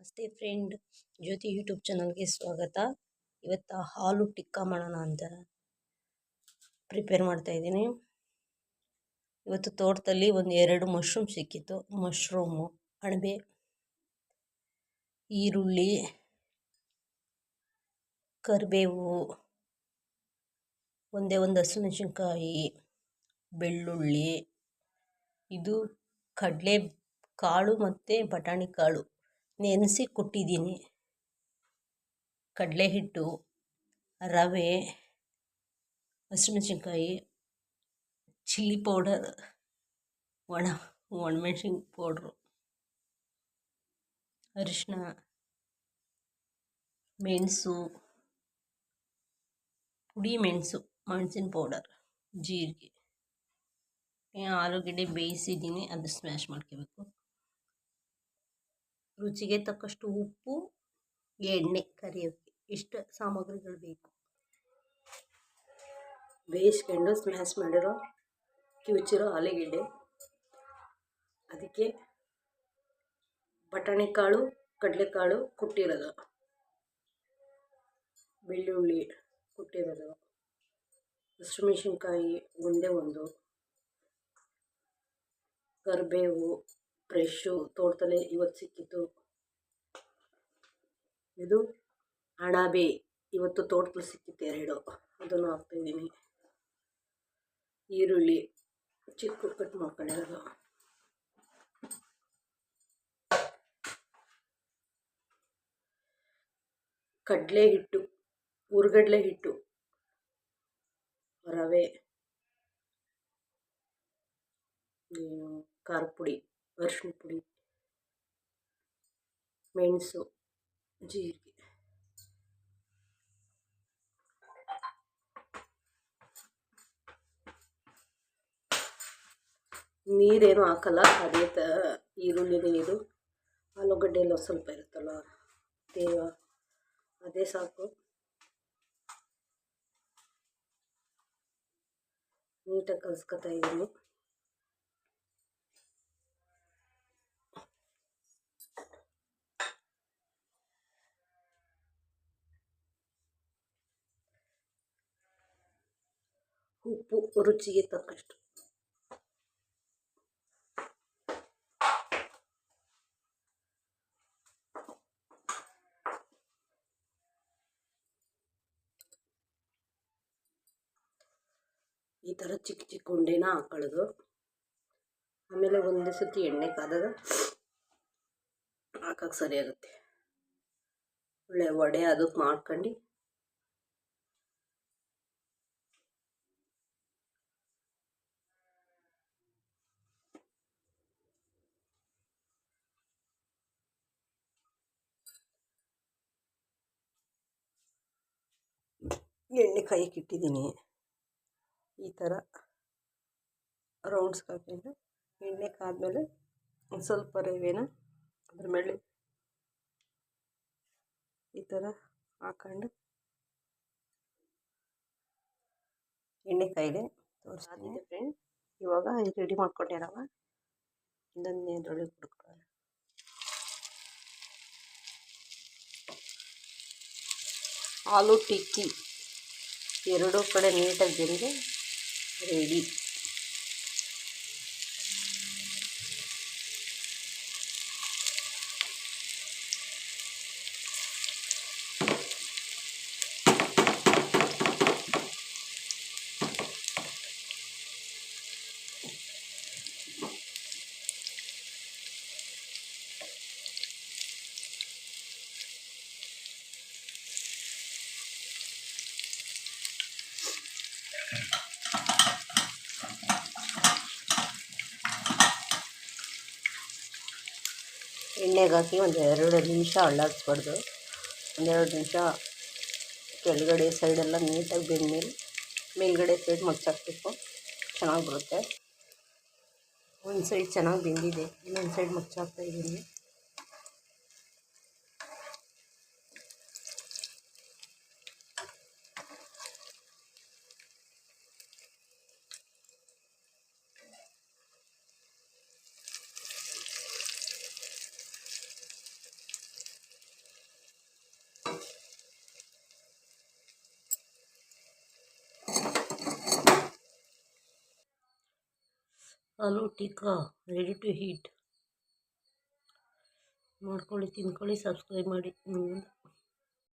ನಮಸ್ತೆ ಫ್ರೆಂಡ್, ಜ್ಯೋತಿ ಯೂಟ್ಯೂಬ್ ಚಾನಲ್ಗೆ ಸ್ವಾಗತ. ಇವತ್ತು ಹಾಲು ಟಿಕ್ಕಾ ಮಾಡೋಣ ಅಂತ ಪ್ರಿಪೇರ್ ಮಾಡ್ತಾ ಇದ್ದೀನಿ. ಇವತ್ತು ತೋಟದಲ್ಲಿ ಒಂದು ಎರಡು ಮಶ್ರೂಮ್ ಸಿಕ್ಕಿತ್ತು. ಮಶ್ರೂಮು, ಅಣಬೆ, ಈರುಳ್ಳಿ, ಕರಿಬೇವು, ಒಂದೇ ಒಂದು ಹಸಿಮೆಣಸಿನ್ಕಾಯಿ, ಬೆಳ್ಳುಳ್ಳಿ, ಇದು ಕಡಲೆ ಕಾಳು ಮತ್ತು ಬಟಾಣಿ ಕಾಳು. ನೆನೆಸಿ ಕೊಟ್ಟಿದ್ದೀನಿ ಕಡಲೆ ಹಿಟ್ಟು ರವೆ, ಹಸಿಮೆಣಸಿನ್ಕಾಯಿ, ಚಿಲ್ಲಿ ಪೌಡರ್, ಒಣ, ಒಣಮೆಣ್ಸಿನ ಪೌಡ್ರು ಅರಿಶಿನ ಮೆಣಸು, ಪುಡಿ ಮೆಣಸು, ಮೆಣಸಿನ ಪೌಡರ್, ಜೀರಿಗೆ. ಆಲೂಗಡ್ಡೆ ಬೇಯಿಸಿದ್ದೀನಿ ಅದು ಸ್ಮ್ಯಾಶ್ ಮಾಡ್ಕೋಬೇಕು. ರುಚಿಗೆ ತಕ್ಕಷ್ಟು ಉಪ್ಪು, ಎಣ್ಣೆ, ಕರಿಯೋಕ್ಕೆ ಇಷ್ಟು ಸಾಮಗ್ರಿಗಳು ಬೇಕು. ಬೇಯಿಸ್ಕೊಂಡು ಸ್ಮ್ಯಾಶ್ ಮಾಡಿರೋ ಕಿವುಚಿರೋ ಆಲೂಗೆಡ್ಡೆ, ಅದಕ್ಕೆ ಬಟಾಣಿ ಕಾಳು, ಕಡಲೆಕಾಳು ಕುಟ್ಟಿರೋದು. ಬೆಳ್ಳುಳ್ಳಿ ಕುಟ್ಟಿರೋದು. ಹಸಿಮೆಣ್ಸಿನ್ಕಾಯಿ ಗುಂಡೆ ಒಂದು, ಕರಿಬೇವು ಫ್ರೆಶ್ಶು ತೋಟದಲ್ಲೇ ಇವತ್ತು ಸಿಕ್ಕಿತ್ತು ಇದು ಅಣಬೆ. ಇವತ್ತು ತೋಟದಲ್ಲಿ ಸಿಕ್ಕಿತ್ತು ಎರಡು. ಅದನ್ನು ಹಾಕ್ತಾಯಿದ್ದೀನಿ ಈರುಳ್ಳಿ. ಚಿಕ್ಕ ಕಟ್ ಮಾಡ್ಕೊಂಡಿರೋದು ಕಡಲೆ ಹಿಟ್ಟು ಹುರ್ಗಡ್ಲೆ ಹಿಟ್ಟು ರವೆ ಖಾರ ಪುಡಿ. ಅರಿಶಿನ ಪುಡಿ, ಮೆಣಸು, ಜೀರಿಗೆ. ನೀರೇನು ಹಾಕಲ್ಲ, ಅದೇ ತ ಈರುಳ್ಳಿ ನೀರು ಆಲೂಗಡ್ಡೆ ಎಲ್ಲ ಸ್ವಲ್ಪ ಇರುತ್ತಲ್ಲ, ತೇವ, ಅದೇ ಸಾಕು. ನೀಟಾಗಿ ಕಲಿಸ್ಕೊತಾ ಇದ್ದೀನಿ. ಉಪ್ಪು ರುಚಿಗೆ ತಕ್ಕಷ್ಟು. ಈ ಥರ ಚಿಕ್ಕ ಚಿಕ್ಕ ಉಂಡೆನ ಹಾಕೊಳ್ಳೋದು ಆಮೇಲೆ ಒಂದೇ ಸತಿ ಎಣ್ಣೆ ಕಾದಾಗ ಹಾಕಕ್ಕೆ ಸರಿಯಾಗುತ್ತೆ ಒಳ್ಳೆ ವಡೆ ಅದಕ್ಕೆ ಮಾಡ್ಕೊಂಡು ಎಣ್ಣೆ ಕಾಯಕ್ಕೆ ಇಟ್ಟಿದ್ದೀನಿ. ಈ ಥರ ರೌಂಡ್ಸ್ ಹಾಕೊಂಡು ಎಣ್ಣೆ ಕಾದ್ಮೇಲೆ ಒಂದು ಸ್ವಲ್ಪ ರವೆನ ಅದ್ರ ಮೇಲೆ ಈ ಥರ ಹಾಕೊಂಡು ಎಣ್ಣೆ ಕಾಯಿದೆ ತೋರಿಸ್ತೀನಿ. ಫ್ರೆಂಡ್ ಇವಾಗ ರೆಡಿ ಮಾಡ್ಕೊಂಡಿರವ ಇದನ್ನೇ ಅದರೊಳಗೆ ಕುಡ್ಕೊಳ್ಳೋಣ. ಆಲೂ ಟಿಕ್ಕಿ. ಎರಡೂ ಕಡೆ ನೀಟಾಗಿ ಬೆಂದು ರೆಡಿ ಎಣ್ಣೆಗೆ ಹಾಕಿ ಒಂದು ಎರಡು ನಿಮಿಷ ಅಳ್ಳಾಡಿಸ್ಬಾರ್ದು. ಒಂದೆರಡು ನಿಮಿಷ ಕೆಳಗಡೆ ಸೈಡೆಲ್ಲ ನೀಟಾಗಿ ಬೆಂದಮೇಲೆ ಮೇಲ್ಗಡೆ ಸೈಡ್ ಮುಚ್ಚಾಕಬೇಕು. ಚೆನ್ನಾಗಿ ಬರುತ್ತೆ. ಒಂದು ಸೈಡ್ ಚೆನ್ನಾಗಿ ಬೆಂದಿದೆ. ಇನ್ನೊಂದು ಸೈಡ್ ಮುಚ್ಚಾಕ್ತಾ ಇದ್ದೀನಿ. Aloo tikka ready to heat ಮಾಡ್ಕೊಳ್ಳಿ ತಿನ್ಕೊಳ್ಳಿ ಸಬ್ಸ್ಕ್ರೈಬ್ ಮಾಡಿ.